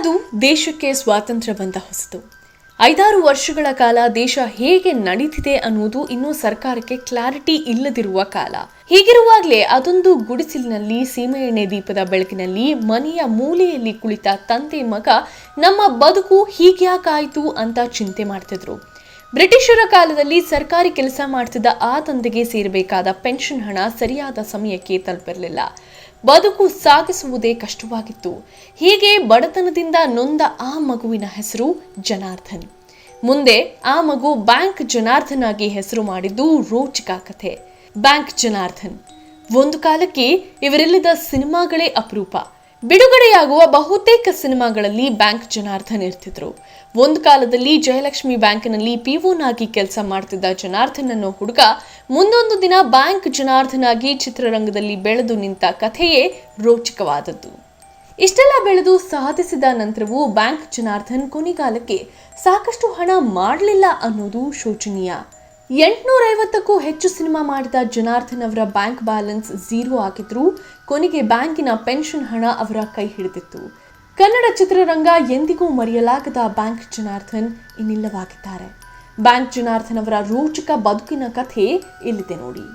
ಅದು ದೇಶಕ್ಕೆ ಸ್ವಾತಂತ್ರ್ಯ ಬಂದ ಹೊಸತು. ಐದಾರು ವರ್ಷಗಳ ಕಾಲ ದೇಶ ಹೇಗೆ ನಡೀತಿದೆ ಅನ್ನುವುದು ಇನ್ನೂ ಸರ್ಕಾರಕ್ಕೆ ಕ್ಲಾರಿಟಿ ಇಲ್ಲದಿರುವ ಕಾಲ. ಹೀಗಿರುವಾಗಲೇ ಅದೊಂದು ಗುಡಿಸಿಲಿನಲ್ಲಿ ಸೀಮೆಎಣ್ಣೆ ದೀಪದ ಬೆಳಕಿನಲ್ಲಿ ಮನೆಯ ಮೂಲೆಯಲ್ಲಿ ಕುಳಿತ ತಂದೆ ಮಗ, ನಮ್ಮ ಬದುಕು ಹೀಗ್ಯಾಕಾಯಿತು ಅಂತ ಚಿಂತೆ ಮಾಡ್ತಿದ್ರು. ಬ್ರಿಟಿಷರ ಕಾಲದಲ್ಲಿ ಸರ್ಕಾರಿ ಕೆಲಸ ಮಾಡ್ತಿದ್ದ ಆ ತಂದೆಗೆ ಸೇರಬೇಕಾದ ಪೆನ್ಷನ್ ಹಣ ಸರಿಯಾದ ಸಮಯಕ್ಕೆ ತಲುಪಿರಲಿಲ್ಲ. ಬದುಕು ಸಾಗಿಸುವುದೇ ಕಷ್ಟವಾಗಿತ್ತು. ಹೀಗೆ ಬಡತನದಿಂದ ನೊಂದ ಆ ಮಗುವಿನ ಹೆಸರು ಜನಾರ್ದನ್. ಮುಂದೆ ಆ ಮಗು ಬ್ಯಾಂಕ್ ಜನಾರ್ದನ್ ಆಗಿ ಹೆಸರು ಮಾಡಿದ್ದು ರೋಚಕ ಕಥೆ. ಬ್ಯಾಂಕ್ ಜನಾರ್ದನ್. ಒಂದು ಕಾಲಕ್ಕೆ ಇವರಿಲ್ಲದ ಸಿನಿಮಾಗಳೇ ಅಪರೂಪ. ಬಿಡುಗಡೆಯಾಗುವ ಬಹುತೇಕ ಸಿನಿಮಾಗಳಲ್ಲಿ ಬ್ಯಾಂಕ್ ಜನಾರ್ಧನ್ ಇರ್ತಿದ್ರು. ಒಂದು ಕಾಲದಲ್ಲಿ ಜಯಲಕ್ಷ್ಮಿ ಬ್ಯಾಂಕ್ನಲ್ಲಿ ಆಗಿ ಕೆಲಸ ಮಾಡ್ತಿದ್ದ ಜನಾರ್ದನ್ ಅನ್ನೋ ಹುಡುಗ ಮುಂದೊಂದು ದಿನ ಬ್ಯಾಂಕ್ ಜನಾರ್ದನ್ ಆಗಿ ಚಿತ್ರರಂಗದಲ್ಲಿ ಬೆಳೆದು ನಿಂತ ಕಥೆಯೇ ರೋಚಕವಾದದ್ದು. ಇಷ್ಟೆಲ್ಲ ಬೆಳೆದು ಸಾಧಿಸಿದ ನಂತರವೂ ಬ್ಯಾಂಕ್ ಜನಾರ್ಧನ್ ಕೊನೆಗಾಲಕ್ಕೆ ಸಾಕಷ್ಟು ಹಣ ಮಾಡಲಿಲ್ಲ ಅನ್ನೋದು ಶೋಚನೀಯ. ಎಂಟುನೂರ ಐವತ್ತಕ್ಕೂ ಹೆಚ್ಚು ಸಿನಿಮಾ ಮಾಡಿದ ಜನಾರ್ದನ್ ಅವರ ಬ್ಯಾಂಕ್ ಬ್ಯಾಲೆನ್ಸ್ ಝೀರೋ ಆಗಿದ್ರು ಕೊನೆಗೆ ಬ್ಯಾಂಕಿನ ಪೆನ್ಷನ್ ಹಣ ಅವರ ಕೈ ಹಿಡಿದಿತ್ತು. ಕನ್ನಡ ಚಿತ್ರರಂಗ ಎಂದಿಗೂ ಮರೆಯಲಾಗದ ಬ್ಯಾಂಕ್ ಜನಾರ್ದನ್ ಇನ್ನಿಲ್ಲವಾಗಿದ್ದಾರೆ. ಬ್ಯಾಂಕ್ ಜನಾರ್ದನ್ ಅವರ ರೋಚಕ ಬದುಕಿನ ಕಥೆ ಇಲ್ಲಿದೆ ನೋಡಿ.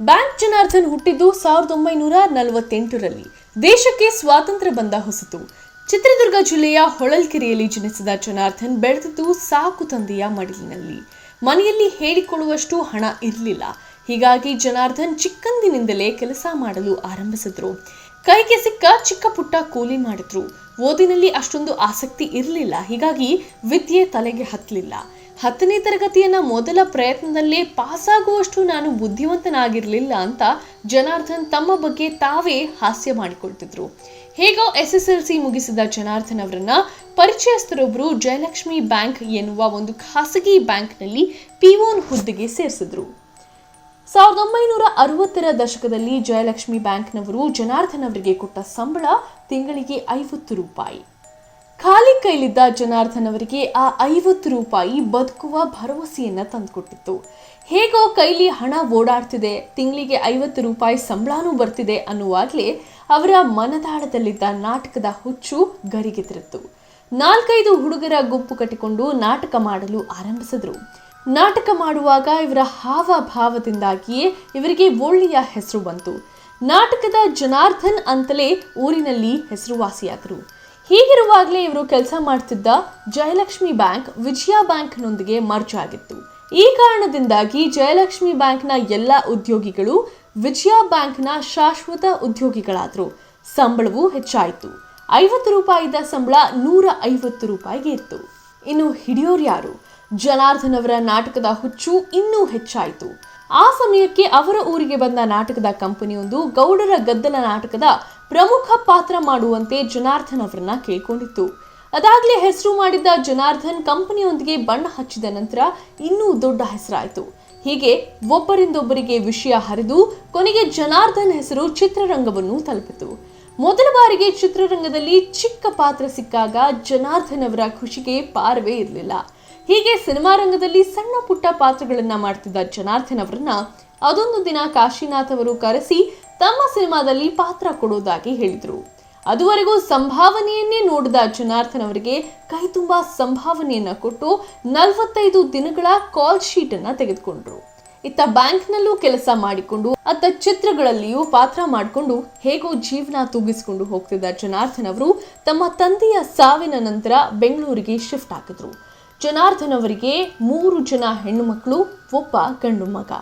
ಬ್ಯಾಂಕ್ ಜನಾರ್ದನ್ ಹುಟ್ಟಿದ್ದು ಸಾವಿರದ ಒಂಬೈನೂರ ನಲವತ್ತೆಂಟರಲ್ಲಿ. ದೇಶಕ್ಕೆ ಸ್ವಾತಂತ್ರ್ಯ ಬಂದ ಹೊಸತು. ಚಿತ್ರದುರ್ಗ ಜಿಲ್ಲೆಯ ಹೊಳಲ್ಕೆರೆಯಲ್ಲಿ ಜನಿಸಿದ ಜನಾರ್ದನ್ ಬೆಳೆದಿದ್ದು ಸಾಕು ತಂದೆಯ ಮಡಿಲಿನಲ್ಲಿ. ಮನೆಯಲ್ಲಿ ಹೇಳಿಕೊಳ್ಳುವಷ್ಟು ಹಣ ಇರಲಿಲ್ಲ. ಹೀಗಾಗಿ ಜನಾರ್ದನ್ ಚಿಕ್ಕಂದಿನಿಂದಲೇ ಕೆಲಸ ಮಾಡಲು ಆರಂಭಿಸಿದ್ರು. ಕೈಗೆ ಸಿಕ್ಕ ಚಿಕ್ಕ ಪುಟ್ಟ ಕೂಲಿ ಮಾಡಿದ್ರು. ಓದಿನಲ್ಲಿ ಅಷ್ಟೊಂದು ಆಸಕ್ತಿ ಇರಲಿಲ್ಲ. ಹೀಗಾಗಿ ವಿದ್ಯೆ ತಲೆಗೆ ಹತ್ತಲಿಲ್ಲ. ಹತ್ತನೇ ತರಗತಿಯನ್ನ ಮೊದಲ ಪ್ರಯತ್ನದಲ್ಲೇ ಪಾಸಾಗುವಷ್ಟು ನಾನು ಬುದ್ಧಿವಂತನಾಗಿರಲಿಲ್ಲ ಅಂತ ಜನಾರ್ದನ್ ತಮ್ಮ ಬಗ್ಗೆ ತಾವೇ ಹಾಸ್ಯ ಮಾಡಿಕೊಳ್ತಿದ್ರು. ಹೇಗೋ ಎಸ್ ಎಸ್ ಎಲ್ ಸಿ ಮುಗಿಸಿದ ಜನಾರ್ದನ್ ಅವರನ್ನ ಪರಿಚಯಸ್ಥರೊಬ್ಬರು ಜಯಲಕ್ಷ್ಮಿ ಬ್ಯಾಂಕ್ ಎನ್ನುವ ಒಂದು ಖಾಸಗಿ ಬ್ಯಾಂಕ್ನಲ್ಲಿ ಪಿಒನ್ ಹುದ್ದೆಗೆ ಸೇರಿಸಿದ್ರು. ಸಾವಿರದ ಒಂಬೈನೂರ ಅರವತ್ತರ ದಶಕದಲ್ಲಿ ಜಯಲಕ್ಷ್ಮಿ ಬ್ಯಾಂಕ್ನವರು ಜನಾರ್ದನ್ ಅವರಿಗೆ ಕೊಟ್ಟ ಸಂಬಳ ತಿಂಗಳಿಗೆ ಐವತ್ತು ರೂಪಾಯಿ. ಖಾಲಿ ಕೈಲಿದ್ದ ಜನಾರ್ದನ್ ಅವರಿಗೆ ಆ ಐವತ್ತು ರೂಪಾಯಿ ಬದುಕುವ ಭರವಸೆಯನ್ನ ತಂದುಕೊಟ್ಟಿತ್ತು. ಹೇಗೋ ಕೈಲಿ ಹಣ ಓಡಾಡ್ತಿದೆ, ತಿಂಗಳಿಗೆ ಐವತ್ತು ರೂಪಾಯಿ ಸಂಬಳನೂ ಬರ್ತಿದೆ ಅನ್ನುವಾಗಲೇ ಅವರ ಮನದಾಳದಲ್ಲಿದ್ದ ನಾಟಕದ ಹುಚ್ಚು ಗರಿಗೆದರಿತ್ತು ನಾಲ್ಕೈದು ಹುಡುಗರ ಗುಂಪು ಕಟ್ಟಿಕೊಂಡು ನಾಟಕ ಮಾಡಲು ಆರಂಭಿಸಿದ್ರು. ನಾಟಕ ಮಾಡುವಾಗ ಇವರ ಹಾವಭಾವದಿಂದಾಗಿಯೇ ಇವರಿಗೆ ಒಳ್ಳೆಯ ಹೆಸರು ಬಂತು. ನಾಟಕದ ಜನಾರ್ದನ್ ಅಂತಲೇ ಊರಿನಲ್ಲಿ ಹೆಸರುವಾಸಿಯಾದರು. ಹೀಗಿರುವಾಗಲೇ ಇವರು ಕೆಲಸ ಮಾಡ್ತಿದ್ದ ಜಯಲಕ್ಷ್ಮಿ ಬ್ಯಾಂಕ್ ವಿಜಯ ಬ್ಯಾಂಕ್ನೊಂದಿಗೆ ಮರ್ಜ್ ಆಗಿತ್ತು. ಈ ಕಾರಣದಿಂದಾಗಿ ಜಯಲಕ್ಷ್ಮಿ ಬ್ಯಾಂಕ್ನ ಎಲ್ಲ ಉದ್ಯೋಗಿಗಳು ವಿಜಯ ಬ್ಯಾಂಕ್ನ ಶಾಶ್ವತ ಉದ್ಯೋಗಿಗಳಾದರು. ಸಂಬಳವೂ ಹೆಚ್ಚಾಯಿತು. ಐವತ್ತು ರೂಪಾಯಿದ ಸಂಬಳ ನೂರ ಐವತ್ತು ರೂಪಾಯಿಗೆ ಇತ್ತು. ಇನ್ನು ಹಿಡಿಯೋರು ಯಾರು? ಜನಾರ್ದನ್ ಅವರ ನಾಟಕದ ಹುಚ್ಚು ಇನ್ನೂ ಹೆಚ್ಚಾಯಿತು. ಆ ಸಮಯಕ್ಕೆ ಅವರ ಊರಿಗೆ ಬಂದ ನಾಟಕದ ಕಂಪನಿಯೊಂದು ಗೌಡರ ಗದ್ದಲ ನಾಟಕದ ಪ್ರಮುಖ ಪಾತ್ರ ಮಾಡುವಂತೆ ಜನಾರ್ದನ್ ಅವರನ್ನ ಕೇಳಿಕೊಂಡಿತ್ತು. ಅದಾಗಲೇ ಹೆಸರು ಮಾಡಿದ್ದ ಜನಾರ್ದನ್ ಕಂಪನಿಯೊಂದಿಗೆ ಬಣ್ಣ ಹಚ್ಚಿದ ನಂತರ ಇನ್ನೂ ದೊಡ್ಡ ಹೆಸರಾಯಿತು. ಹೀಗೆ ಒಬ್ಬರಿಂದೊಬ್ಬರಿಗೆ ವಿಷಯ ಹರಿದು ಕೊನೆಗೆ ಜನಾರ್ದನ್ ಹೆಸರು ಚಿತ್ರರಂಗವನ್ನು ತಲುಪಿತು. ಮೊದಲ ಬಾರಿಗೆ ಚಿತ್ರರಂಗದಲ್ಲಿ ಚಿಕ್ಕ ಪಾತ್ರ ಸಿಕ್ಕಾಗ ಜನಾರ್ದನ್ ಅವರ ಖುಷಿಗೆ ಪಾರವೇ ಇರಲಿಲ್ಲ. ಹೀಗೆ ಸಿನಿಮಾ ರಂಗದಲ್ಲಿ ಸಣ್ಣ ಪುಟ್ಟ ಪಾತ್ರಗಳನ್ನ ಮಾಡ್ತಿದ್ದ ಜನಾರ್ದನ್ ಅವರನ್ನ ಅದೊಂದು ದಿನ ಕಾಶಿನಾಥ್ ಅವರು ಕರೆಸಿ ತಮ್ಮ ಸಿನಿಮಾದಲ್ಲಿ ಪಾತ್ರ ಕೊಡೋದಾಗಿ ಹೇಳಿದ್ರು. ಅದುವರೆಗೂ ಸಂಭಾವನೆಯನ್ನೇ ನೋಡಿದ ಜನಾರ್ದನ್ ಅವರಿಗೆ ಕೈ ತುಂಬಾ ಸಂಭಾವನೆಯನ್ನ ಕೊಟ್ಟು ನಲವತ್ತೈದು ದಿನಗಳ ಕಾಲ್ ಶೀಟ್ ಅನ್ನ ತೆಗೆದುಕೊಂಡ್ರು. ಇತ್ತ ಬ್ಯಾಂಕ್ನಲ್ಲೂ ಕೆಲಸ ಮಾಡಿಕೊಂಡು, ಅತ್ತ ಚಿತ್ರಗಳಲ್ಲಿಯೂ ಪಾತ್ರ ಮಾಡಿಕೊಂಡು ಹೇಗೋ ಜೀವನ ತೂಗಿಸಿಕೊಂಡು ಹೋಗ್ತಿದ್ದ ಜನಾರ್ದನ್ ಅವರು ತಮ್ಮ ತಂದೆಯ ಸಾವಿನ ನಂತರ ಬೆಂಗಳೂರಿಗೆ ಶಿಫ್ಟ್ ಆಗಿದ್ರು ಜನಾರ್ದನ್ ಅವರಿಗೆ ಮೂರು ಜನ ಹೆಣ್ಣು ಮಕ್ಕಳು ಒಬ್ಬ ಗಂಡು ಮಗ.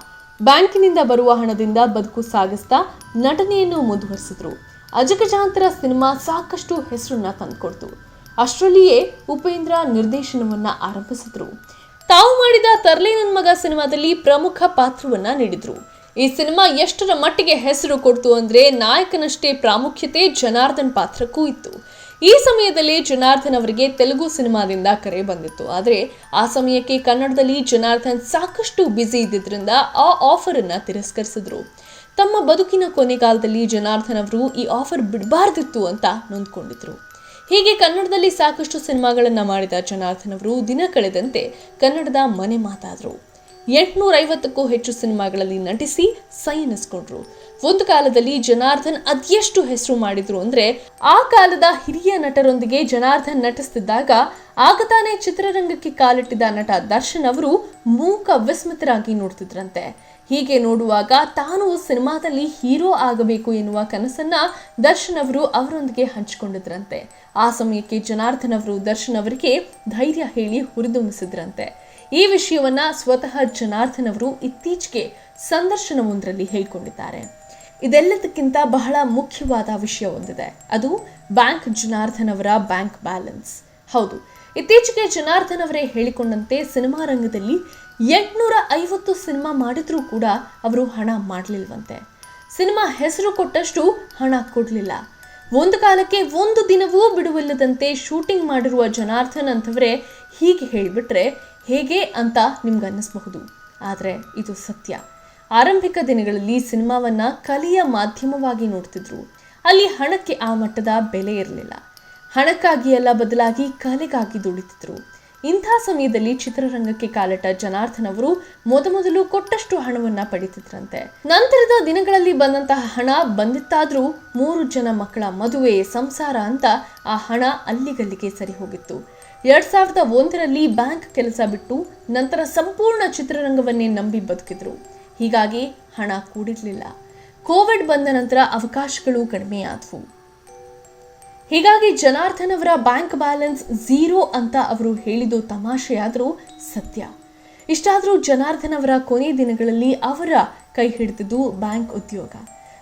ಬ್ಯಾಂಕಿನಿಂದ ಬರುವ ಹಣದಿಂದ ಬದುಕು ಸಾಗಿಸ್ತಾ ನಟನೆಯನ್ನು ಮುಂದುವರಿಸಿದ್ರು. ಅಜಗಜಾಂತರ ಸಿನಿಮಾ ಸಾಕಷ್ಟು ಹೆಸರನ್ನ ತಂದುಕೊಡ್ತು. ಅಷ್ಟರಲ್ಲಿಯೇ ಉಪೇಂದ್ರ ನಿರ್ದೇಶನವನ್ನ ಆರಂಭಿಸಿದ್ರು. ತಾವು ಮಾಡಿದ ತರ್ಲೆ ನನ್ನ ಮಗ ಸಿನಿಮಾದಲ್ಲಿ ಪ್ರಮುಖ ಪಾತ್ರವನ್ನ ನೀಡಿದ್ರು. ಈ ಸಿನಿಮಾ ಎಷ್ಟರ ಮಟ್ಟಿಗೆ ಹೆಸರು ಕೊಡ್ತು ಅಂದ್ರೆ ನಾಯಕನಷ್ಟೇ ಪ್ರಾಮುಖ್ಯತೆ ಜನಾರ್ದನ್ ಪಾತ್ರಕ್ಕೂ ಇತ್ತು. ಈ ಸಮಯದಲ್ಲಿ ಜನಾರ್ದನ್ ಅವರಿಗೆ ತೆಲುಗು ಸಿನಿಮಾದಿಂದ ಕರೆ ಬಂದಿತ್ತು. ಆದರೆ ಆ ಸಮಯಕ್ಕೆ ಕನ್ನಡದಲ್ಲಿ ಜನಾರ್ದನ್ ಸಾಕಷ್ಟು ಬ್ಯುಸಿ ಇದ್ದಿದ್ದರಿಂದ ಆ ಆಫರ್ ಅನ್ನ ತಿರಸ್ಕರಿಸಿದ್ರು. ತಮ್ಮ ಬದುಕಿನ ಕೊನೆಗಾಲದಲ್ಲಿ ಜನಾರ್ದನ್ ಅವರು ಈ ಆಫರ್ ಬಿಡಬಾರ್ದಿತ್ತು ಅಂತ ನೊಂದ್ಕೊಂಡಿದ್ರು. ಹೀಗೆ ಕನ್ನಡದಲ್ಲಿ ಸಾಕಷ್ಟು ಸಿನಿಮಾಗಳನ್ನು ಮಾಡಿದ ಜನಾರ್ದನ್ ಅವರು ದಿನ ಕಳೆದಂತೆ ಕನ್ನಡದ ಮನೆ ಮಾತಾದರು. ಎಂಟುನೂರ ಐವತ್ತಕ್ಕೂ ಹೆಚ್ಚು ಸಿನಿಮಾಗಳಲ್ಲಿ ನಟಿಸಿ ಸೈ ಎನಿಸ್ಕೊಂಡ್ರು ಒಂದು ಕಾಲದಲ್ಲಿ ಜನಾರ್ದನ್ ಅದೆಷ್ಟು ಹೆಸರು ಮಾಡಿದ್ರು ಅಂದ್ರೆ, ಆ ಕಾಲದ ಹಿರಿಯ ನಟರೊಂದಿಗೆ ಜನಾರ್ದನ್ ನಟಿಸ್ತಿದ್ದಾಗ, ಆಗ ತಾನೇ ಚಿತ್ರರಂಗಕ್ಕೆ ಕಾಲಿಟ್ಟಿದ್ದ ನಟ ದರ್ಶನ್ ಅವರು ಮೂಕ ವಿಸ್ಮಿತರಾಗಿ ನೋಡ್ತಿದ್ರಂತೆ. ಹೀಗೆ ನೋಡುವಾಗ ತಾನು ಸಿನಿಮಾದಲ್ಲಿ ಹೀರೋ ಆಗಬೇಕು ಎನ್ನುವ ಕನಸನ್ನ ದರ್ಶನ್ ಅವರು ಅವರೊಂದಿಗೆ ಹಂಚಿಕೊಂಡಿದ್ರಂತೆ. ಆ ಸಮಯಕ್ಕೆ ಜನಾರ್ದನ್ ಅವರು ದರ್ಶನ್ ಅವರಿಗೆ ಧೈರ್ಯ ಹೇಳಿ ಹುರಿದುಂಬಿಸಿದ್ರಂತೆ. ಈ ವಿಷಯವನ್ನ ಸ್ವತಃ ಜನಾರ್ದನ್ ಅವರು ಇತ್ತೀಚೆಗೆ ಸಂದರ್ಶನವೊಂದರಲ್ಲಿ ಹೇಳಿಕೊಂಡಿದ್ದಾರೆ. ಇದೆಲ್ಲದಕ್ಕಿಂತ ಬಹಳ ಮುಖ್ಯವಾದ ವಿಷಯ ಒಂದಿದೆ. ಅದು ಬ್ಯಾಂಕ್ ಜನಾರ್ದನ್ ಅವರ ಬ್ಯಾಂಕ್ ಬ್ಯಾಲೆನ್ಸ್. ಹೌದು, ಇತ್ತೀಚೆಗೆ ಜನಾರ್ದನ್ ಅವರೇ ಹೇಳಿಕೊಂಡಂತೆ ಸಿನಿಮಾ ರಂಗದಲ್ಲಿ ಎಂಟುನೂರ ಐವತ್ತು ಸಿನಿಮಾ ಮಾಡಿದ್ರೂ ಕೂಡ ಅವರು ಹಣ ಮಾಡಲಿಲ್ವಂತೆ. ಸಿನಿಮಾ ಹೆಸರು ಕೊಟ್ಟಷ್ಟು ಹಣ ಕೊಡಲಿಲ್ಲ. ಒಂದು ಕಾಲಕ್ಕೆ ಒಂದು ದಿನವೂ ಬಿಡುವಿಲ್ಲದಂತೆ ಶೂಟಿಂಗ್ ಮಾಡಿರುವ ಜನಾರ್ದನ್ ಅಂತವರೇ ಹೀಗೆ ಹೇಳಿಬಿಟ್ರೆ ಹೇಗೆ ಅಂತ ನಿಮ್ಗೆ ಅನ್ನಿಸ್ಬಹುದು ಆದರೆ ಇದು ಸತ್ಯ. ಆರಂಭಿಕ ದಿನಗಳಲ್ಲಿ ಸಿನಿಮಾವನ್ನು ಕಲೆಯ ಮಾಧ್ಯಮವಾಗಿ ನೋಡ್ತಿದ್ರು. ಅಲ್ಲಿ ಹಣಕ್ಕೆ ಆ ಮಟ್ಟದ ಬೆಲೆ ಇರಲಿಲ್ಲ. ಹಣಕ್ಕಾಗಿ ಎಲ್ಲ ಬದಲಾಗಿ ಕಲೆಗಾಗಿ ದುಡಿತಿದ್ರು. ಇಂಥ ಸಮಯದಲ್ಲಿ ಚಿತ್ರರಂಗಕ್ಕೆ ಕಾಲಿಟ್ಟ ಜನಾರ್ದನ್ ಅವರು ಮೊದಮೊದಲು ಕೊಟ್ಟಷ್ಟು ಹಣವನ್ನ ಪಡಿತಿದ್ರಂತೆ. ನಂತರದ ದಿನಗಳಲ್ಲಿ ಬಂದಂತಹ ಹಣ ಬಂದಿತ್ತಾದ್ರೂ ಮೂರು ಜನ ಮಕ್ಕಳ ಮದುವೆ, ಸಂಸಾರ ಅಂತ ಆ ಹಣ ಅಲ್ಲಿಗಲ್ಲಿಗೆ ಸರಿ ಹೋಗಿತ್ತು. ಎರಡ್ ಸಾವಿರದ ಒಂದರಲ್ಲಿ ಬ್ಯಾಂಕ್ ಕೆಲಸ ಬಿಟ್ಟು ನಂತರ ಸಂಪೂರ್ಣ ಚಿತ್ರರಂಗವನ್ನೇ ನಂಬಿ ಬದುಕಿದ್ರು. ಹೀಗಾಗಿ ಹಣ ಕೂಡಿರ್ಲಿಲ್ಲ. ಕೋವಿಡ್ ಬಂದ ನಂತರ ಅವಕಾಶಗಳು ಕಡಿಮೆಯಾದವು. ಹೀಗಾಗಿ ಜನಾರ್ದನ್ ಅವರ ಬ್ಯಾಂಕ್ ಬ್ಯಾಲೆನ್ಸ್ ಝೀರೋ ಅಂತ ಅವರು ಹೇಳಿದ್ದು ತಮಾಷೆಯಾದರೂ ಸತ್ಯ. ಇಷ್ಟಾದರೂ ಜನಾರ್ದನ್ ಅವರ ಕೊನೆ ದಿನಗಳಲ್ಲಿ ಅವರ ಕೈ ಹಿಡಿದಿದ್ದು ಬ್ಯಾಂಕ್ ಉದ್ಯೋಗ.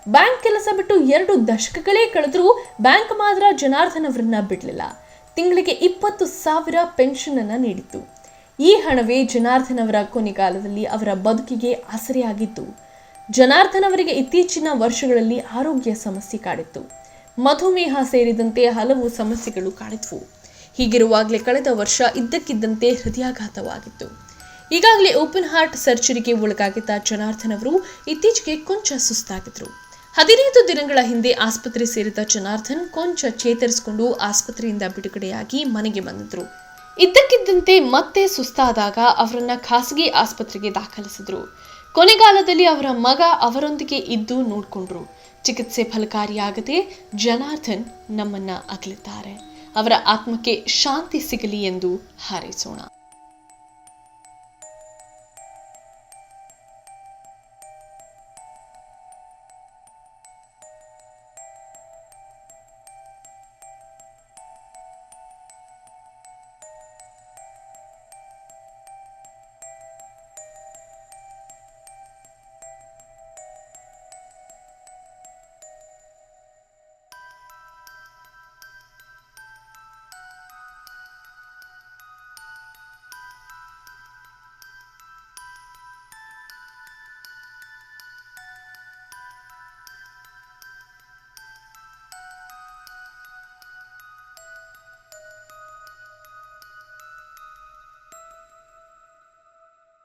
ಬ್ಯಾಂಕ್ ಕೆಲಸ ಬಿಟ್ಟು ಎರಡು ದಶಕಗಳೇ ಕಳೆದರೂ ಬ್ಯಾಂಕ್ ಮಾತ್ರ ಜನಾರ್ದನ್ ಅವರನ್ನ ಬಿಡಲಿಲ್ಲ. ತಿಂಗಳಿಗೆ ಇಪ್ಪತ್ತು ಸಾವಿರ ಪೆನ್ಷನ್ ಅನ್ನ ನೀಡಿತ್ತು. ಈ ಹಣವೇ ಜನಾರ್ದನ್ ಅವರ ಕೊನೆಗಾಲದಲ್ಲಿ ಅವರ ಬದುಕಿಗೆ ಆಸರೆಯಾಗಿತ್ತು. ಜನಾರ್ದನ್ ಅವರಿಗೆ ಇತ್ತೀಚಿನ ವರ್ಷಗಳಲ್ಲಿ ಆರೋಗ್ಯ ಸಮಸ್ಯೆ ಕಾಡಿತ್ತು. ಮಧುಮೇಹ ಸೇರಿದಂತೆ ಹಲವು ಸಮಸ್ಯೆಗಳು ಕಾಡಿದ್ವು ಹೀಗಿರುವಾಗಲೇ ಕಳೆದ ವರ್ಷ ಇದ್ದಕ್ಕಿದ್ದಂತೆ ಹೃದಯಾಘಾತವಾಗಿತ್ತು. ಈಗಾಗಲೇ ಓಪನ್ ಹಾರ್ಟ್ ಸರ್ಜರಿಗೆ ಒಳಗಾಗಿದ್ದ ಜನಾರ್ದನ್ ಅವರು ಇತ್ತೀಚೆಗೆ ಕೊಂಚ ಸುಸ್ತಾಗಿದ್ರು. ಹದಿನೈದು ದಿನಗಳ ಹಿಂದೆ ಆಸ್ಪತ್ರೆ ಸೇರಿದ ಜನಾರ್ದನ್ ಕೊಂಚ ಚೇತರಿಸಿಕೊಂಡು ಆಸ್ಪತ್ರೆಯಿಂದ ಬಿಡುಗಡೆಯಾಗಿ ಮನೆಗೆ ಬಂದಿದ್ರು. ಇದ್ದಕ್ಕಿದ್ದಂತೆ ಮತ್ತೆ ಸುಸ್ತಾದಾಗ ಅವರನ್ನ ಖಾಸಗಿ ಆಸ್ಪತ್ರೆಗೆ ದಾಖಲಿಸಿದ್ರು. ಕೊನೆಗಾಲದಲ್ಲಿ ಅವರ ಮಗ ಅವರೊಂದಿಗೆ ಇದ್ದು ನೋಡ್ಕೊಂಡ್ರು. ಚಿಕಿತ್ಸೆ ಫಲಕಾರಿಯಾಗದೆ ಜನಾರ್ದನ್ ನಮ್ಮನ್ನ ಅಗಲಿದ್ದಾರೆ. ಅವರ ಆತ್ಮಕ್ಕೆ ಶಾಂತಿ ಸಿಗಲಿ ಎಂದು ಹಾರೈಸೋಣ.